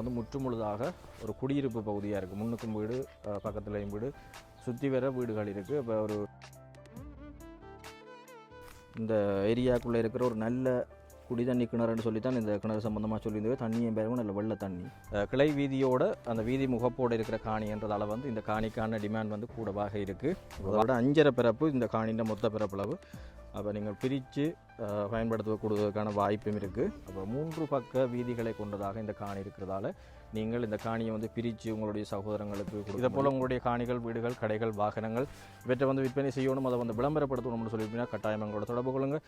வந்து முற்றுமுழுதாக ஒரு குடியிருப்பு பகுதியாக இருக்குது முன்னுக்கும் வீடு பக்கத்துலேயும் வீடு. சுற்றி வர வீடுகள் இருக்குது இப்போ ஒரு இந்த ஏரியாக்குள்ளே இருக்கிற ஒரு நல்ல குடி தண்ணி கிணறுன்னு சொல்லி தான் இந்த கிணறு சம்மந்தமாக சொல்லியிருந்தது. தண்ணியும் பேரும் நல்ல வெள்ள தண்ணி. கிளை வீதியோட அந்த வீதி முகப்போடு இருக்கிற காணின்றதால வந்து இந்த காணிக்கான டிமாண்ட் வந்து கூடவாக இருக்குது அதோட அஞ்சரை பிறப்பு இந்த காணின்ற மொத்த பிறப்பளவு. அப்போ நீங்கள் பிரித்து பயன்படுத்த வாய்ப்பும் இருக்குது அப்போ மூன்று பக்க வீதிகளை கொண்டதாக இந்த காணி இருக்கிறதால நீங்கள் இந்த காணியை வந்து பிரித்து உங்களுடைய சகோதரங்களுக்கு இதை போல் உங்களுடைய காணிகள் வீடுகள் கடைகள் வாகனங்கள் இவற்றை வந்து விற்பனை செய்யணும் அதை வந்து விளம்பரப்படுத்தணும்னு சொல்லி கட்டாயம் எங்களோட தொடர்பு கொள்ளுங்கள்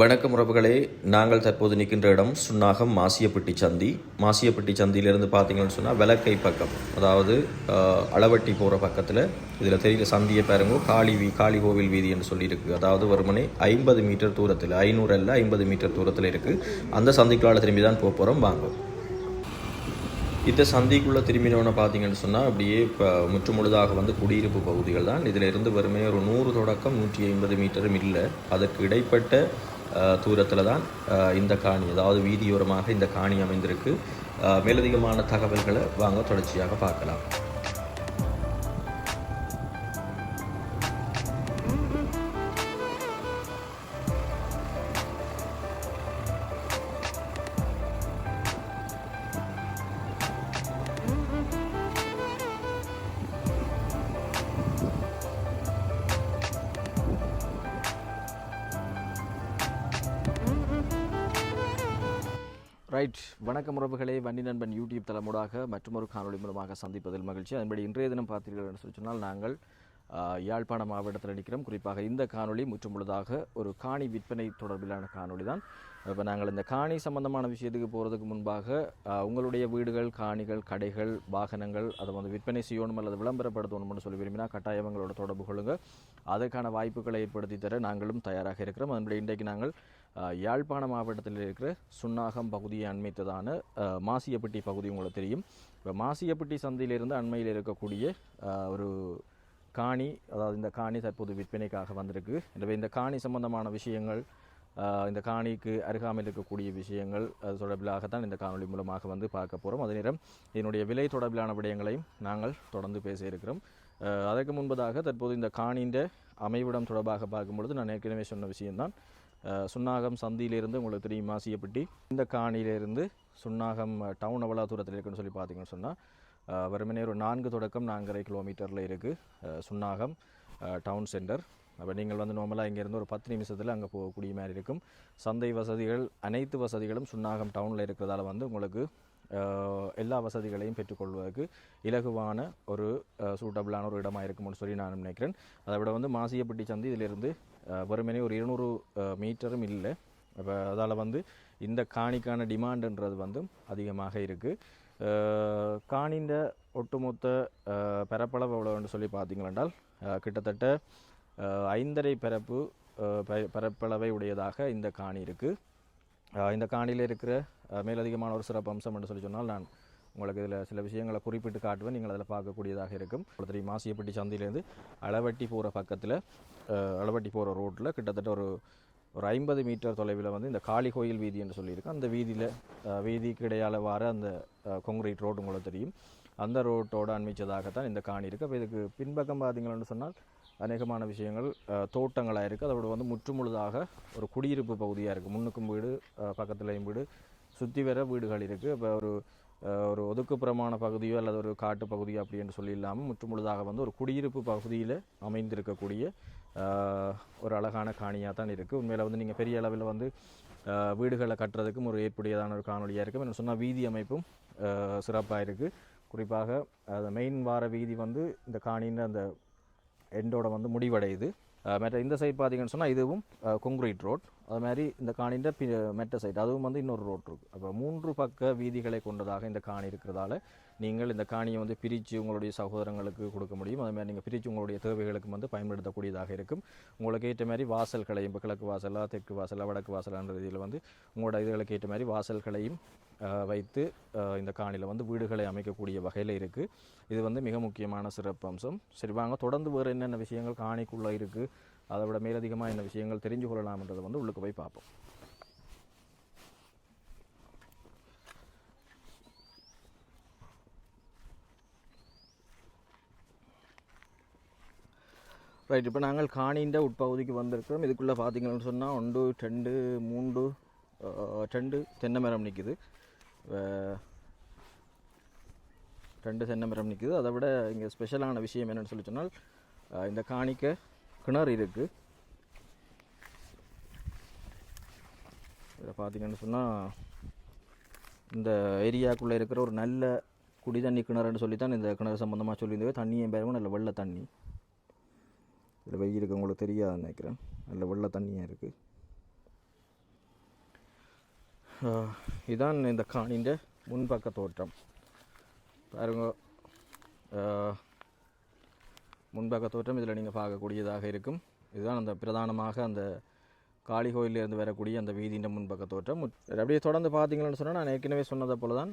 வணக்கம் உறவுகளே. நாங்கள் தற்போது நிற்கின்ற இடம் சுன்னாகம் மாசியப்பட்டி சந்தி. மாசியப்பட்டி சந்தியிலிருந்து பார்த்தீங்கன்னு சொன்னால் விளக்கை பக்கம். அதாவது அளவட்டி போகிற பக்கத்தில். இதில் தெரியுற சந்தியை பாருங்க. காளி வீ காளி கோவில் வீதி என்று சொல்லியிருக்கு. அதாவது வருமனே ஐம்பது மீட்டர் தூரத்தில் ஐநூறு அல்ல ஐம்பது மீட்டர் தூரத்தில் இருக்குது அந்த சந்திக்குள்ளால் திரும்பி தான் போக போகிறோம் வாங்க. இந்த சந்திக்குள்ளே திரும்பினோன்னு பார்த்தீங்கன்னு சொன்னால் அப்படியே இப்போ முற்றுமுழுதாக வந்து குடியிருப்பு பகுதிகள் தான். இதில் இருந்து வெறுமே ஒரு நூறு தொடக்கம் நூற்றி ஐம்பது மீட்டரும் இல்லை. அதற்கு இடைப்பட்ட தூரத்தில் தான் இந்த காணி அதாவது வீதியோரமாக இந்த காணி அமைந்திருக்கு. மேலதிகமான தகவல்களை வாங்க தொடர்ச்சியாக பார்க்கலாம். ரைட் வணக்கம் உறவுகளே. வண்டி நண்பன் யூடியூப் தளமூடாக மற்றொரு காணொளி மூலமாக சந்திப்பதில் மகிழ்ச்சி. அதன்படி இன்றைய தினம் பார்த்தீர்கள் என்று சொன்னால் நாங்கள் யாழ்ப்பாண மாவட்டத்தில் நிற்கிறோம். குறிப்பாக இந்த காணொலி முற்றுமுழுதாக ஒரு காணி விற்பனை தொடர்பிலான காணொளி தான். இப்போ நாங்கள் இந்த காணி சம்பந்தமான விஷயத்துக்கு போகிறதுக்கு முன்பாக உங்களுடைய வீடுகள் காணிகள் கடைகள் வாகனங்கள் அதை வந்து விற்பனை செய்யணும் அல்லது விளம்பரப்படுத்தணும்னு சொல்லி விரும்பினா கட்டாயம் எங்களோட தொடர்பு கொள்ளுங்கள் அதற்கான வாய்ப்புகளை ஏற்படுத்தி தர நாங்களும் தயாராக இருக்கிறோம். அதன்படி இன்றைக்கு நாங்கள் யாழ்ப்பாண மாவட்டத்தில் இருக்கிற சுன்னாகம் பகுதியை அண்மைத்ததான மாசியப்பட்டி பகுதி உங்களுக்கு தெரியும். இப்போ மாசியப்பட்டி சந்தையிலிருந்து அண்மையில் இருக்கக்கூடிய ஒரு காணி அதாவது இந்த காணி தற்போது விற்பனைக்காக வந்திருக்கு. எனவே இந்த காணி சம்பந்தமான விஷயங்கள் இந்த காணிக்கு அருகாமையில் இருக்கக்கூடிய விஷயங்கள் அது தொடர்பிலாகத்தான் இந்த காணொளி மூலமாக வந்து பார்க்க போகிறோம் அதே நேரம் இதனுடைய விலை தொடர்பிலான விடயங்களையும் நாங்கள் தொடர்ந்து பேச இருக்கிறோம். அதற்கு முன்பதாக தற்போது இந்த காணின்ற அமைவிடம் தொடர்பாக பார்க்கும்பொழுது நான் ஏற்கனவே சொன்ன விஷயம்தான். சுன்னாகம் சந்தியிலிருந்து உங்களுக்கு தெரியும் மாசியப்பட்டி. இந்த காணியிலிருந்து சுன்னாகம் டவுன் எவ்வளோ தூரத்தில் இருக்குன்னு சொல்லி பார்த்தீங்கன்னு சொன்னால் வெறுமனே ஒரு நான்கு தொடக்கம் நான்கரை கிலோமீட்டரில் இருக்குது சுன்னாகம் டவுன் சென்டர் அப்போ நீங்கள் வந்து நார்மலாக இங்கேருந்து ஒரு பத்து நிமிஷத்தில் அங்கே போகக்கூடிய மாதிரி இருக்கும். சந்தை வசதிகள் அனைத்து வசதிகளும் சுன்னாகம் டவுனில் இருக்கிறதால வந்து உங்களுக்கு எல்லா வசதிகளையும் பெற்றுக்கொள்வதற்கு இலகுவான ஒரு சூட்டபிளான ஒரு இடமாக இருக்கும்னு சொல்லி நான் நினைக்கிறேன். அதை விட வந்து மாசியப்பட்டி சந்தி இதிலிருந்து வெறுமனே ஒரு இருநூறு மீட்டரும் இல்லை. இப்போ அதால் வந்து இந்த காணிக்கான டிமாண்டுன்றது வந்து அதிகமாக இருக்குது காணின்ற ஒட்டுமொத்த பரப்பளவு எவ்வளோன்னு சொல்லி பார்த்தீங்களென்றால் கிட்டத்தட்ட ஐந்தரை பரப்பு ப- பரப்பளவை உடையதாக இந்த காணி இருக்குது இந்த காணியில் இருக்கிற மேலதிகமான ஒரு சிறப்பு அம்சம் என்று சொல்லி சொன்னால் நான் உங்களுக்கு இதில் சில விஷயங்களை குறிப்பிட்டு காட்டுவேன். நீங்கள் அதில் பார்க்கக்கூடியதாக இருக்கும். உங்களுக்கு தெரியும் மாசியப்பட்டி சந்தையிலேருந்து அளவட்டி போகிற பக்கத்தில் அளவட்டி போகிற ரோட்டில் கிட்டத்தட்ட ஒரு ஒரு ஐம்பது மீட்டர் தொலைவில் வந்து இந்த காளி கோயில் வீதி என்று சொல்லியிருக்கு. அந்த வீதியில் வீதிக்கு இடையால் வர அந்த கொங்கிரீட் ரோடு உங்களுக்கு தெரியும். அந்த ரோட்டோடு அண்மிச்சதாகத்தான் இந்த காணி இருக்குது அப்போ இதுக்கு பின்பக்கம் பார்த்தீங்கன்னு சொன்னால் அநேகமான விஷயங்கள் தோட்டங்களாக இருக்குது அதோட வந்து முற்றுமுழுதாக ஒரு குடியிருப்பு பகுதியாக இருக்குது முன்னுக்கும் வீடு பக்கத்துலேயும் வீடு. சுற்றி வர வீடுகள் இருக்குது இப்போ ஒரு ஒரு ஒதுக்குப்புறமான பகுதியோ அல்லது ஒரு காட்டு பகுதியோ அப்படி என்று சொல்லி இல்லாமல் முற்றுமுழுதாக வந்து ஒரு குடியிருப்பு பகுதியில் அமைந்திருக்கக்கூடிய ஒரு அழகான காணியாக தான் இருக்குது உண்மையில் வந்து நீங்கள் பெரிய அளவில் வந்து வீடுகளை கட்டுறதுக்கும் ஒரு ஏற்புடையதான ஒரு காணொலியாக இருக்கும் என்ன சொன்னால் வீதி அமைப்பும் சிறப்பாக இருக்குது குறிப்பாக அந்த மெயின் வார வீதி வந்து இந்த காணின்னு அந்த எண்டோட வந்து முடிவடையுது. மற்ற இந்த சைட் பார்த்தீங்கன்னு சொன்னால் இதுவும் கொங்க்ரீட் ரோட் அது மாதிரி இந்த காணின்ற பி மெட்ட சைட் அதுவும் வந்து இன்னொரு ரோட் இருக்குது அப்போ மூன்று பக்க வீதிகளை கொண்டதாக இந்த காணி இருக்கிறதால நீங்கள் இந்த காணியை வந்து பிரித்து உங்களுடைய சகோதரங்களுக்கு கொடுக்க முடியும். அது மாதிரி நீங்கள் பிரித்து உங்களுடைய தேவைகளுக்கும் வந்து பயன்படுத்தக்கூடியதாக இருக்கும். உங்களுக்கு ஏற்ற மாதிரி வாசல்களையும் இப்போ கிழக்கு வாசலாக தெற்கு வாசலா வடக்கு வாசலான்ற இதில் வந்து உங்களோட இதுகளுக்கு ஏற்ற மாதிரி வாசல்களையும் வைத்து இந்த காணியில் வந்து வீடுகளை அமைக்கக்கூடிய வகையில் இருக்குது இது வந்து மிக முக்கியமான சிறப்பு அம்சம் சரி வாங்க தொடர்ந்து வேறு என்னென்ன விஷயங்கள் காணிக்குள்ளே இருக்குது அதை விட மேலதிகமாக என்ன விஷயங்கள் தெரிஞ்சு கொள்ளலாம்ன்றதை வந்து உள்ளுக்கு போய் பார்ப்போம். ரைட் இப்போ நாங்கள் காணின்ற உட்பகுதிக்கு வந்திருக்கிறோம். இதுக்குள்ளே பார்த்தீங்கன்னு சொன்னால் ஒன்று ரெண்டு மூன்று ரெண்டு தென்னை மரம் நிற்குது ரெண்டு தென்னை மரம் நிற்குது அதை விட இங்கே ஸ்பெஷலான விஷயம் என்னென்னு சொல்லி சொன்னால் இந்த காணிக்க கிணறு இருக்குது இதில் பார்த்தீங்கன்னு சொன்னால் இந்த ஏரியாக்குள்ளே இருக்கிற ஒரு நல்ல குடி தண்ணி கிணறுன்னு சொல்லி தான் இந்த கிணறு சம்மந்தமாக சொல்லியிருந்தது. தண்ணியும் பேரும் நல்ல வெள்ளை தண்ணி. இதில் வெயிலுக்கு உங்களுக்கு தெரியாது நினைக்கிறேன். நல்ல வெள்ளை தண்ணியாக இருக்குது இதான் இந்த காணின்ற முன்பக்க தோற்றம். பாருங்க. முன்பக்க தோற்றம் இதில் நீங்கள் பார்க்கக்கூடியதாக இருக்கும். இதுதான் அந்த பிரதானமாக அந்த காளி கோயிலிருந்து வரக்கூடிய அந்த வீதியின் முன்பக்க தோற்றம். அப்படியே தொடர்ந்து பார்த்தீங்கன்னு சொன்னால் நான் ஏற்கனவே சொன்னதை போல தான்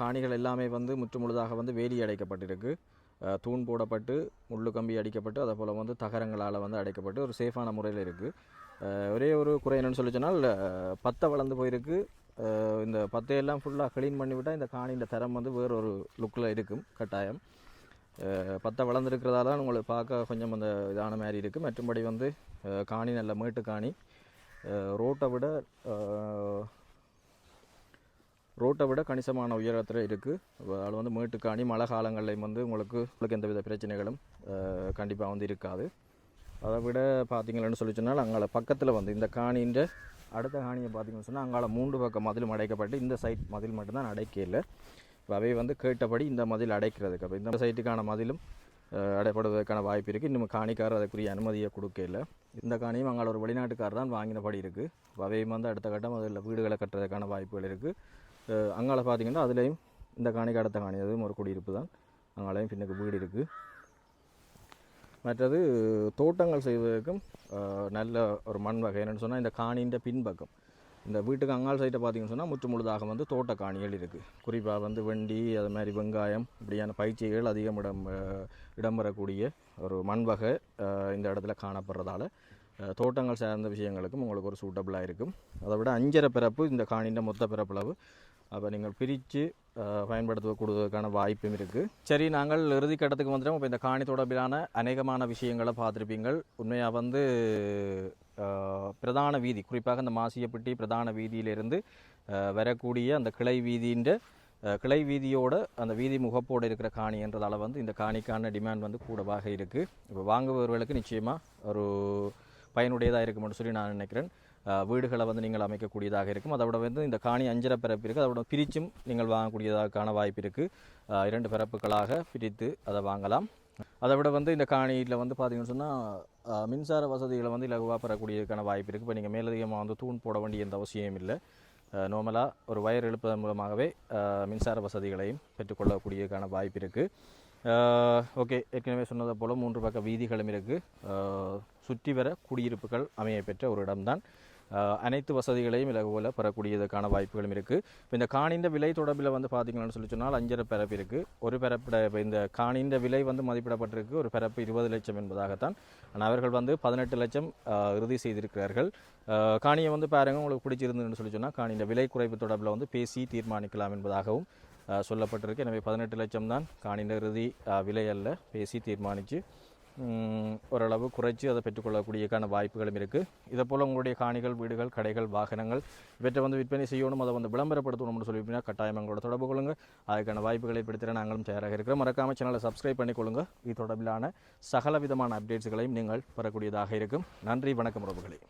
காணிகள் எல்லாமே வந்து முற்றுமுழுதாக வந்து வேலி அடைக்கப்பட்டிருக்கு. தூண் போடப்பட்டு முள்ளு கம்பி அடிக்கப்பட்டு அதை போல் வந்து தகரங்களால் வந்து அடைக்கப்பட்டு ஒரு சேஃபான முறையில் இருக்குது ஒரே ஒரு குறை என்னென்னு சொல்லி சொன்னால் பத்தை வளர்ந்து போயிருக்கு. இந்த பத்தையெல்லாம் ஃபுல்லாக க்ளீன் பண்ணிவிட்டால் இந்த காணியின் தரம் வந்து வேற ஒரு லுக்கில் இருக்கும் கட்டாயம். பத்தை வளர்ந்துருக்கிறதால தான் உங்களுக்கு பார்க்க கொஞ்சம் அந்த இதான மாதிரி இருக்குது மற்றும்படி வந்து காணி நல்ல மேட்டு காணி. ரோட்டை விட ரோட்டை விட கணிசமான உயரத்தில் இருக்குது அதில் வந்து மேட்டு காணி. மழை காலங்கள்லையும் வந்து உங்களுக்கு உங்களுக்கு எந்தவித பிரச்சனைகளும் கண்டிப்பாக வந்து இருக்காது. அதை விட பார்த்தீங்களன்னு சொல்லி சொன்னால் அங்கால பக்கத்தில் வந்து இந்த காணின்ற அடுத்த காணியை பார்த்தீங்கன்னு சொன்னால் அங்கால மூன்று பக்கம் மதிலும் அடைக்கப்பட்டு இந்த சைட் மதில் மட்டும்தான் அடைக்கல இப்போ அவை வந்து கேட்டபடி இந்த மதில் அடைக்கிறதுக்கு. அப்போ இந்த சைட்டுக்கான மதிலும் அடைப்படுவதற்கான வாய்ப்பு இருக்குது இன்னும் காணிக்காரர் அதுக்குரிய அனுமதியை கொடுக்கல. இந்த காணியும் அங்கே ஒரு வெளிநாட்டுக்காரர் தான் வாங்கினபடி இருக்குது அவையும் வந்து அடுத்த கட்டம் அதில் வீடுகளை கட்டுறதுக்கான வாய்ப்புகள் இருக்குது அங்கால பார்த்தீங்கன்னா அதுலேயும் இந்த காணிக்கு அடுத்த காணி. அதுவும் ஒரு குடியிருப்பு தான். அங்காலையும் பின்னுக்கு வீடு இருக்குது மற்றது தோட்டங்கள் செய்வதற்கும் நல்ல ஒரு மண் வகை. என்னென்னு சொன்னால் இந்த காணின்ற பின்பக்கம். இந்த வீட்டுக்கு அங்கால் சைட்டை பார்த்தீங்கன்னு சொன்னால் முற்று முழுதாக வந்து தோட்ட காணிகள் இருக்குது குறிப்பாக வந்து வெண்டி அது மாதிரி வெங்காயம் இப்படியான பயிற்சிகள் அதிகம் இடம் இடம்பெறக்கூடிய ஒரு மண் வகை இந்த இடத்துல காணப்படுறதால தோட்டங்கள் சார்ந்த விஷயங்களுக்கும் உங்களுக்கு ஒரு சூட்டபிளாக இருக்கும். அதை விட அஞ்சரை பிறப்பு இந்த காணின்ற மொத்த பிறப்பளவு. அப்போ நீங்கள் பிரித்து பயன்படுத்தக்கூடியதற்கான வாய்ப்பும் இருக்குது சரி நாங்கள் இறுதி கட்டத்துக்கு வந்துட்டோம். இப்போ இந்த காணி தொடர்பிலான அநேகமான விஷயங்களை பார்த்துருப்பீங்கள். உண்மையாக வந்து பிரதான வீதி குறிப்பாக இந்த மாசியப்பட்டி பிரதான வீதியிலிருந்து வரக்கூடிய அந்த கிளை வீதின்ற கிளை வீதியோட அந்த வீதி முகப்போடு இருக்கிற காணி என்றதால் வந்து இந்த காணிக்கான டிமாண்ட் வந்து கூடவாக இருக்குது இப்போ வாங்குபவர்களுக்கு நிச்சயமாக ஒரு பயனுடையதாக இருக்கும்னு சொல்லி நான் நினைக்கிறேன். வீடுகளை வந்து நீங்கள் அமைக்கக்கூடியதாக இருக்கும். அதோட வந்து இந்த காணி அஞ்சரை பிறப்பு இருக்குது அதோட பிரிச்சும் நீங்கள் வாங்கக்கூடியதற்கான வாய்ப்பு இருக்குது இரண்டு பிறப்புகளாக பிரித்து அதை வாங்கலாம். அதை விட வந்து இந்த காணியில் வந்து பார்த்தீங்கன்னு சொன்னால் மின்சார வசதிகளை வந்து இலகுவாக பெறக்கூடியதுக்கான வாய்ப்பு இருக்குது இப்போ நீங்கள் மேலதிகமாக வந்து தூண் போட வேண்டிய எந்த அவசியம் இல்லை. நார்மலாக ஒரு வயர் எழுப்பதன் மூலமாகவே மின்சார வசதிகளையும் பெற்றுக்கொள்ளக்கூடியதுக்கான வாய்ப்பு இருக்குது ஓகே ஏற்கனவே சொன்னதை போல் மூன்று பக்க வீதிகளும் இருக்குது சுற்றி வர குடியிருப்புகள் அமைய பெற்ற ஒரு இடம்தான். அனைத்து வசதிகளையும் இலகுவில் பெறக்கூடியதுக்கான வாய்ப்புகளும் இருக்குது இப்போ இந்த காணின்ற விலை தொடர்பில் வந்து பார்த்தீங்கன்னு சொல்லி சொன்னால் அஞ்சரை பிறப்பு இருக்குது ஒரு பிறப்பிட இப்போ இந்த காணிந்த விலை வந்து மதிப்பிடப்பட்டிருக்கு. ஒரு பிறப்பு இருபது லட்சம் என்பதாகத்தான். ஆனால் அவர்கள் வந்து பதினெட்டு லட்சம் இறுதி செய்திருக்கிறார்கள். காணியை வந்து பாருங்கள் உங்களுக்கு பிடிச்சிருந்துன்னு சொல்லி சொன்னால் காணியின் விலை குறைப்பு தொடர்பில் வந்து பேசி தீர்மானிக்கலாம் என்பதாகவும் சொல்லப்பட்டிருக்கு. எனவே பதினெட்டு லட்சம் தான் காணின இறுதி அஹ், விலை அல்ல பேசி தீர்மானித்து ஓரளவு குறைச்சி அதை பெற்றுக்கொள்ளக்கூடியக்கான வாய்ப்புகளும் இருக்குது இதை போல் உங்களுடைய காணிகள் வீடுகள் கடைகள் வாகனங்கள் இவற்றை வந்து விற்பனை செய்யணும் அதை வந்து விளம்பரப்படுத்தணும்னு சொல்லி கட்டாயம் எங்களோட தொடர்பு கொள்ளுங்க. அதுக்கான வாய்ப்புகளை ஏற்படுத்திட நாங்களும் தயாராக இருக்கிறோம். மறக்காமல் சேனலை சப்ஸ்கிரைப் பண்ணிக்கொள்ளுங்க இது தொடர்பிலான சகல விதமான அப்டேட்ஸ்களையும் நீங்கள் பெறக்கூடியதாக இருக்கும். நன்றி வணக்கம் உறவுகளே.